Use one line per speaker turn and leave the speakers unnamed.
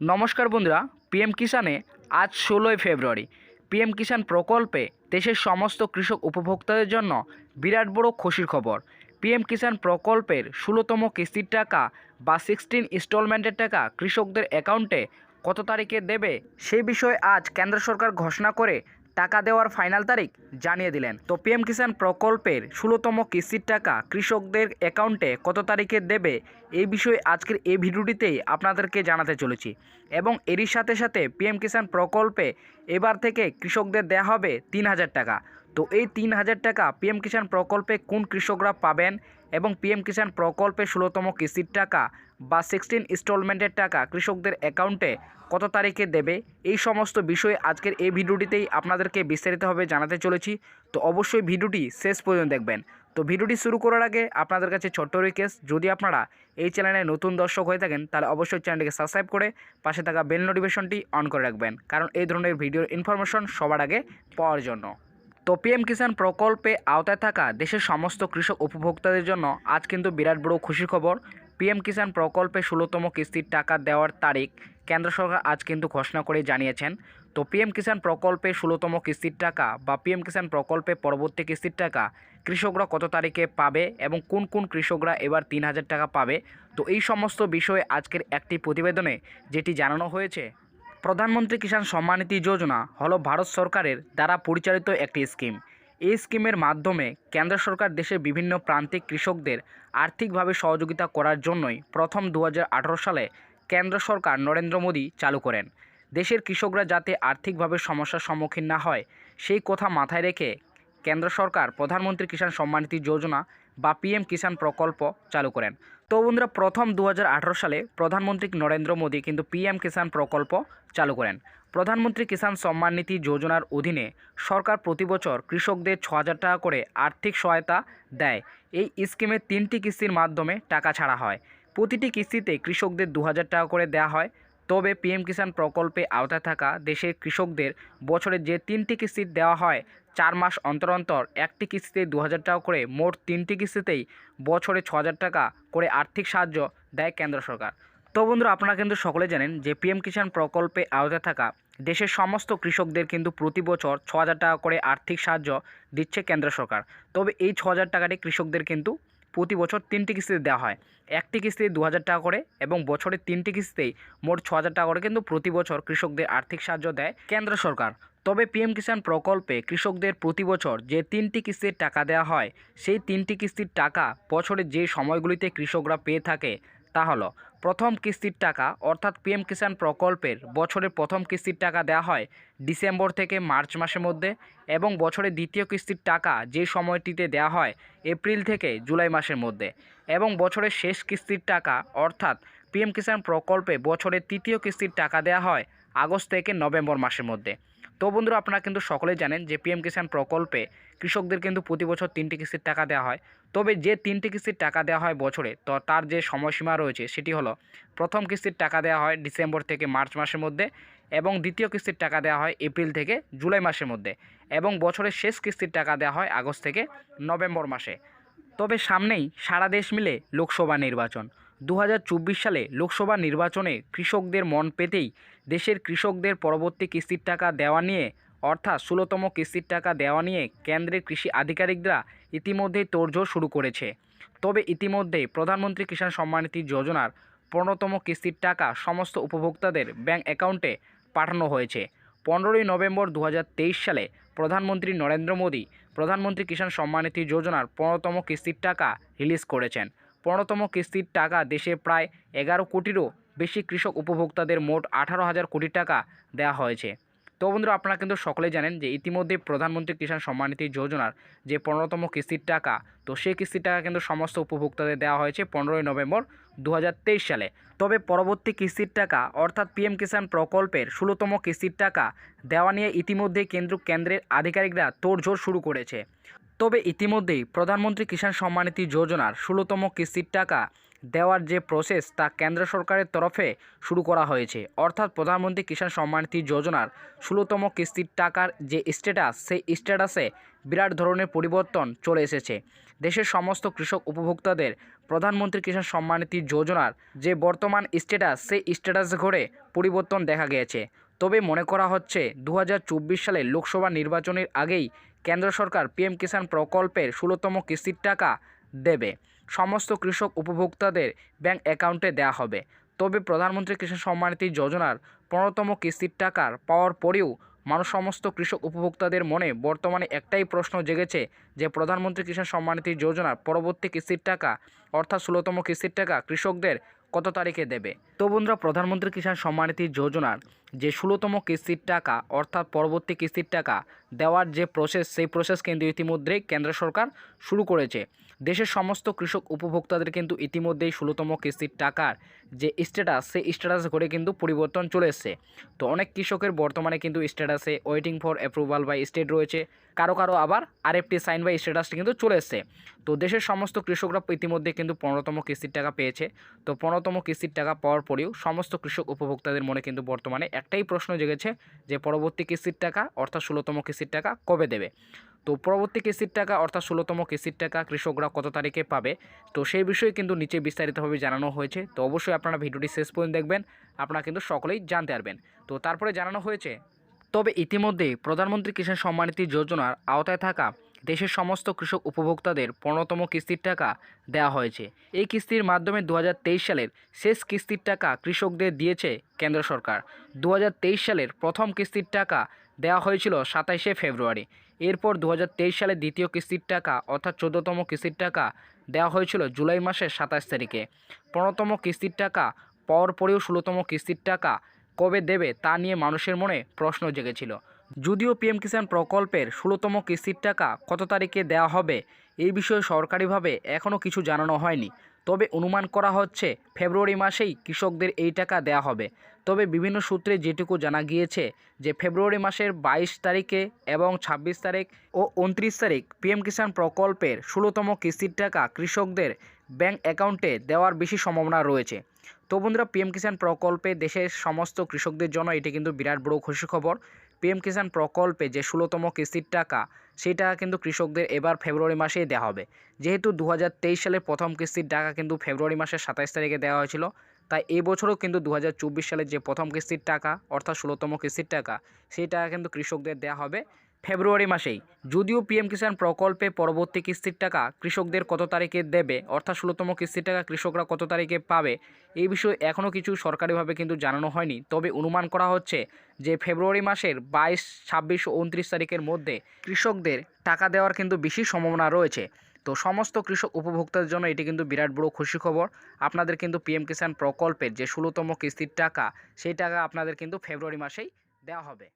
নমস্কার বন্ধুরা পিএম কিষানে আজ ষোলোই ফেব্রুয়ারি। পিএম কিষাণ প্রকল্পে দেশের সমস্ত কৃষক উপভোক্তাদের জন্য বিরাট বড় খুশির খবর। পিএম কিষাণ প্রকল্পের ষোলোতম কিস্তির টাকা বা সিক্সটিন ইনস্টলমেন্টের টাকা কৃষকদের অ্যাকাউন্টে কত তারিখে দেবে, সে বিষয়ে আজ কেন্দ্র সরকার ঘোষণা করে টাকা দেওয়ার ফাইনাল তারিখ জানিয়ে দিলেন। তো পিএম কিষাণ প্রকল্পের ষোলোতম কিস্তির টাকা কৃষকদের অ্যাকাউন্টে কত তারিখে দেবে এই বিষয়ে আজকের এই ভিডিওটিতেই আপনাদেরকে জানাতে চলেছি। এবং এরই সাথে সাথে পিএম কিষাণ প্রকল্পে এবার থেকে কৃষকদের দেয়া হবে তিন হাজার টাকা। তো এই তিন হাজার টাকা পিএম কিষাণ প্রকল্পে কোন কৃষকরা পাবেন এবং পিএম কিষাণ প্রকল্পে ষোলোতম কিস্তির টাকা বা সিক্সটিন ইনস্টলমেন্টের টাকা কৃষকদের অ্যাকাউন্টে কত তারিখে দেবে? এই সমস্ত বিষয়ে আজকের এই ভিডিওটিতেই আপনাদেরকে বিস্তারিতভাবে জানাতে চলেছি। তো অবশ্যই ভিডিওটি শেষ পর্যন্ত দেখবেন। তো ভিডিওটি শুরু করার আগে আপনাদের কাছে ছোট্ট রিকোয়েস্ট যদি আপনারা এই চ্যানেলে নতুন দর্শক হয়ে থাকেন, তাহলে অবশ্যই চ্যানেলটিকে সাবস্ক্রাইব করে পাশে থাকা বেল নোটিফিকেশনটি অন করে রাখবেন। কারণ এই ধরনের ভিডিওর ইনফরমেশন সবার আগে পাওয়ার জন্য। তো পিএম কিষাণ প্রকল্পে আওতায় থাকা দেশের সমস্ত কৃষক উপভোক্তাদের জন্য আজ কিন্তু বিরাট বড় খুশির খবর। পিএম কিষাণ প্রকল্পে ষোলোতম কিস্তির টাকা দেওয়ার তারিখ কেন্দ্র সরকার আজ কিন্তু ঘোষণা করে জানিয়েছেন। তো পিএম কিষাণ প্রকল্পে ষোলোতম কিস্তির টাকা বা পিএম কিষাণ প্রকল্পে পরবর্তী কিস্তির টাকা কৃষকরা কত তারিখে পাবে এবং কোন কোন কৃষকরা এবার তিন হাজার টাকা পাবে? তো এই সমস্ত বিষয়ে আজকের একটি প্রতিবেদনে যেটি জানানো হয়েছে প্রধানমন্ত্রী কিষাণ সম্মানিধি যোজনা হলো ভারত সরকারের দ্বারা পরিচালিত একটি স্কিম। এই স্কিমের মাধ্যমে কেন্দ্র সরকার দেশের বিভিন্ন প্রান্তিক কৃষকদের আর্থিকভাবে সহযোগিতা করার জন্যই প্রথম দু হাজার আঠারো সালে কেন্দ্র সরকার নরেন্দ্র মোদী চালু করেন। দেশের কৃষকরা যাতে আর্থিকভাবে সমস্যার সম্মুখীন না হয়, সেই কথা মাথায় রেখে কেন্দ্র সরকার প্রধানমন্ত্রী কিষাণ সম্মানিধি যোজনা বা পিএম কিষাণ প্রকল্প চালু করেন। তো বন্ধুরা, প্রথম দু হাজার আঠেরো সালে প্রধানমন্ত্রী নরেন্দ্র মোদী কিন্তু পিএম কিষাণ প্রকল্প চালু করেন। প্রধানমন্ত্রী কিষাণ সম্মান নীতি যোজনার অধীনে সরকার প্রতি বছর কৃষকদের ছ টাকা করে আর্থিক সহায়তা দেয়। এই স্কিমে তিনটি কিস্তির মাধ্যমে টাকা ছাড়া হয়। প্রতিটি কিস্তিতে কৃষকদের দু হাজার টাকা করে দেওয়া হয়। তবে পিএম কিষাণ প্রকল্পে আওতায় থাকা দেশের কৃষকদের বছরে যে তিনটি কিস্তি দেওয়া হয়, চার মাস অন্তর অন্তর একটি কিস্তিতে দু হাজার টাকা করে, মোট তিনটি কিস্তিতেই বছরে ছ টাকা করে আর্থিক সাহায্য দেয় কেন্দ্র সরকার। তো বন্ধুরা, আপনারা কিন্তু সকলে জানেন যে পিএম কিষাণ প্রকল্পে আওতায় থাকা দেশের সমস্ত কৃষকদের কিন্তু প্রতি বছর ছ টাকা করে আর্থিক সাহায্য দিচ্ছে কেন্দ্র সরকার। তবে এই ছ টাকাটি কৃষকদের কিন্তু প্রতি বছর তিনটি কিস্তিতে দেওয়া হয়। একটি কিস্তিতে দু হাজার টাকা করে এবং বছরে তিনটি কিস্তিতেই মোট ছ হাজার টাকা করে কিন্তু প্রতি বছর কৃষকদের আর্থিক সাহায্য দেয় কেন্দ্র সরকার। তবে পিএম কিষাণ প্রকল্পে কৃষকদের প্রতি বছর যে তিনটি কিস্তির টাকা দেওয়া হয়, সেই তিনটি কিস্তির টাকা বছরের যে সময়গুলিতে কৃষকরা পেয়ে থাকে তা হলো, প্রথম কিস্তির টাকা, অর্থাৎ পিএম কিষাণ প্রকল্পের বছরের প্রথম কিস্তির টাকা দেওয়া হয় ডিসেম্বর থেকে মার্চ মাসের মধ্যে এবং বছরের দ্বিতীয় কিস্তির টাকা যে সময়টিতে দেওয়া হয় এপ্রিল থেকে জুলাই মাসের মধ্যে এবং বছরের শেষ কিস্তির টাকা, অর্থাৎ পিএম কিষাণ প্রকল্পে বছরের তৃতীয় কিস্তির টাকা দেওয়া হয় আগস্ট থেকে নভেম্বর মাসের মধ্যে। তো বন্ধুরা আপনারা কিন্তু সকলেই জানেন যে পিএম কিষাণ প্রকল্পে কৃষকদের কিন্তু প্রতি বছর তিনটি কিস্তির টাকা দেওয়া হয়। তবে যে তিনটি কিস্তির টাকা দেওয়া হয় বছরে, তো তার যে সময়সীমা রয়েছে সেটি হলো, প্রথম কিস্তির টাকা দেওয়া হয় ডিসেম্বর থেকে মার্চ মাসের মধ্যে এবং দ্বিতীয় কিস্তির টাকা দেওয়া হয় এপ্রিল থেকে জুলাই মাসের মধ্যে এবং বছরের শেষ কিস্তির টাকা দেওয়া হয় আগস্ট থেকে নভেম্বর মাসে। তবে সামনেই সারা দেশ মিলে লোকসভা নির্বাচন। দু হাজার চব্বিশ সালে লোকসভা নির্বাচনে কৃষকদের মন পেতেই দেশের কৃষকদের পরবর্তী কিস্তির টাকা দেওয়া নিয়ে, অর্থাৎ ষোলোতম কিস্তির টাকা দেওয়া নিয়ে কেন্দ্রের কৃষি আধিকারিকরা ইতিমধ্যেই তোড়জোড় শুরু করেছে। তবে ইতিমধ্যেই প্রধানমন্ত্রী কিষাণ সম্মানিধি যোজনার পনেরোতম কিস্তির টাকা সমস্ত উপভোক্তাদের ব্যাংক অ্যাকাউন্টে পাঠানো হয়েছে। পনেরোই নভেম্বর দু হাজার তেইশ সালে প্রধানমন্ত্রী নরেন্দ্র মোদী প্রধানমন্ত্রী কিষাণ সম্মানিধি যোজনার পনেরোতম কিস্তির টাকা রিলিজ করেছেন। পনেরোতম কিস্তির টাকা দেশে প্রায় এগারো কোটিরও বেশি কৃষক উপভোক্তাদের মোট আঠারো হাজার কোটি টাকা দেওয়া হয়েছে। তো বন্ধুরা, আপনারা কিন্তু সকলেই জানেন যে ইতিমধ্যে প্রধানমন্ত্রী কিষাণ সম্মানিধি যোজনার যে পনেরোতম কিস্তির টাকা, তো সেই কিস্তির টাকা কিন্তু সমস্ত উপভোক্তাদের দেওয়া হয়েছে পনেরোই নভেম্বর দু হাজার তেইশ সালে। তবে পরবর্তী কিস্তির টাকা, অর্থাৎ পিএম কিষাণ প্রকল্পের ষোলোতম কিস্তির টাকা দেওয়া নিয়ে ইতিমধ্যে কেন্দ্র কেন্দ্রের আধিকারিকরা তোড়জোড় শুরু করেছে। তবে ইতিমধ্যেই প্রধানমন্ত্রী কিষাণ সম্মানিধি যোজনার ষোলোতম কিস্তির টাকা দেওয়ার যে প্রসেস তা কেন্দ্র সরকারের তরফে শুরু করা হয়েছে। অর্থাৎ প্রধানমন্ত্রী কিষাণ সম্মান নিধি যোজনার ষোলোতম কিস্তির টাকার যে স্ট্যাটাস সেই স্ট্যাটাসে বিরাট ধরনের পরিবর্তন চলে এসেছে। দেশের সমস্ত কৃষক উপভোক্তাদের প্রধানমন্ত্রী কিষাণ সম্মান নিধি যোজনার যে বর্তমান স্ট্যাটাস সেই স্ট্যাটাস ঘরে পরিবর্তন দেখা গিয়েছে। তবে মনে করা হচ্ছে দু সালে লোকসভা নির্বাচনের আগেই কেন্দ্র সরকার পিএম কিষাণ প্রকল্পের ষোলোতম কিস্তির টাকা দেবে। সমস্ত কৃষক উপভোক্তাদের ব্যাংক অ্যাকাউন্টে দেওয়া হবে। তবে প্রধানমন্ত্রী কিষাণ সম্মান নিধি যোজনার পনেরোতম কিস্তির টাকার পাওয়ার পরেও মানুষ সমস্ত কৃষক উপভোক্তাদের মনে বর্তমানে একটাই প্রশ্ন জেগেছে যে প্রধানমন্ত্রী কিষাণ সম্মান নিধি যোজনার পরবর্তী কিস্তির টাকা, অর্থাৎ ষোলোতম কিস্তির টাকা কৃষকদের কত তারিখে দেবে? তো বন্ধুরা, প্রধানমন্ত্রী কিষাণ সম্মান নিধি যোজনার যে ষোলোতম কিস্তির টাকা, অর্থাৎ পরবর্তী কিস্তির টাকা দেওয়ার যে প্রসেস সেই প্রসেস কিন্তু ইতিমধ্যেই কেন্দ্র সরকার শুরু করেছে। দেশের সমস্ত কৃষক উপভোক্তাদের কিন্তু ইতিমধ্যেই ষোলোতম কিস্তির টাকার যে স্ট্যাটাস সেই স্ট্যাটাস করে কিন্তু পরিবর্তন চলে এসছে। তো অনেক কৃষকের বর্তমানে কিন্তু স্ট্যাটাসে waiting for approval by state রয়েছে। কারও কারও আবার আরএফটি সাইন বাই স্ট্যাটাসটি কিন্তু চলে এসছে। তো দেশের সমস্ত কৃষকরা ইতিমধ্যে কিন্তু পনেরোতম কিস্তির টাকা পেয়েছে। তো পনেরোতম কিস্তির টাকা পাওয়ার পরেও সমস্ত কৃষক উপভোক্তাদের মনে কিন্তু বর্তমানে একটাই প্রশ্ন জেগেছে যে পরবর্তী কিস্তির টাকা অর্থাৎ ষোলোতম কিস্তির টাকা কবে দেবে? তো পরবর্তী কিস্তির টাকা অর্থাৎ ষোলোতম কিস্তির টাকা কৃষকরা কত তারিখে পাবে? তো সেই বিষয়ে কিন্তু নিচে বিস্তারিতভাবে জানানো হয়েছে। তো অবশ্যই আপনারা ভিডিওটি শেষ পর্যন্ত দেখবেন, আপনারা কিন্তু সকলেই জানতে পারবেন। তো তারপরে জানানো হয়েছে, তবে ইতিমধ্যে প্রধানমন্ত্রী কিষাণ সম্মান নিধি যোজনার আওতায় থাকা দেশের সমস্ত কৃষক উপভোক্তাদের পনেরোতম কিস্তির টাকা দেওয়া হয়েছে। এই কিস্তির মাধ্যমে দু হাজার তেইশ সালের শেষ কিস্তির টাকা কৃষকদের দিয়েছে কেন্দ্র সরকার। দু হাজার তেইশ সালের প্রথম কিস্তির টাকা দেওয়া হয়েছিল সাতাইশে ফেব্রুয়ারি। এরপর দু হাজার তেইশ সালে দ্বিতীয় কিস্তির টাকা অর্থাৎ চোদ্দতম কিস্তির টাকা দেওয়া হয়েছিল জুলাই মাসের সাতাশ তারিখে। পনেরোতম কিস্তির টাকা পাওয়ার পরেও ষোলোতম কিস্তির টাকা কবে দেবে তা নিয়ে মানুষের মনে প্রশ্ন জেগেছিল। যদিও পিএম কিষাণ প্রকল্পের ষোলোতম কিস্তির টাকা কত তারিখে দেওয়া হবে, এই বিষয়ে সরকারিভাবে এখনও কিছু জানানো হয়নি। তবে অনুমান করা হচ্ছে ফেব্রুয়ারি মাসেই কৃষকদের এই টাকা দেওয়া হবে। তবে বিভিন্ন সূত্রে যেটুকু জানা গিয়েছে যে ফেব্রুয়ারি মাসের বাইশ তারিখে এবং ছাব্বিশ তারিখ ও উনত্রিশ তারিখ পিএম কিষাণ প্রকল্পের ষোলোতম কিস্তির টাকা কৃষকদের ব্যাংক অ্যাকাউন্টে দেওয়ার বেশি সম্ভাবনা রয়েছে। তো বন্ধুরা পিএম কিষাণ প্রকল্পে দেশের সমস্ত কৃষকদের জন্য এটি কিন্তু বিরাট বড় খুশি খবর। পিএম কিষাণ প্রকল্পে যে ষোলোতম কিস্তির টাকা সেই টাকা কিন্তু কৃষকদের এবার ফেব্রুয়ারি মাসেই দেওয়া হবে। যেহেতু দু হাজার তেইশ সালের প্রথম কিস্তির টাকা কিন্তু ফেব্রুয়ারি মাসের সাতাইশ তারিখে দেওয়া হয়েছিল, তাই এবছরও কিন্তু দু হাজার চব্বিশ সালের যে প্রথম কিস্তির টাকা, অর্থাৎ ষোলোতম কিস্তির টাকা সেই টাকা কিন্তু কৃষকদের দেওয়া হবে। ফেব্রুয়ারি মাসেই। যদিও পিএম কিষাণ প্রকল্পে পরবর্তী কিস্তির টাকা কৃষকদের কত তারিখে দেবে, অর্থাৎ ষোলোতম কিস্তির টাকা কৃষকরা কত তারিখে পাবে, এই বিষয়ে এখনও কিছু সরকারিভাবে কিন্তু জানানো হয়নি। তবে অনুমান করা হচ্ছে যে ফেব্রুয়ারি মাসের বাইশ, ছাব্বিশ ও উনত্রিশ তারিখের মধ্যে কৃষকদের টাকা দেওয়ার কিন্তু বেশি সম্ভাবনা রয়েছে। তো সমস্ত কৃষক উপভোক্তার জন্য এটি কিন্তু বিরাট বড় খুশি খবর। আপনাদের কিন্তু পিএম কিষাণ প্রকল্পের যে ষোলোতম কিস্তির টাকা, সেই টাকা আপনাদের কিন্তু ফেব্রুয়ারি মাসেই দেওয়া হবে।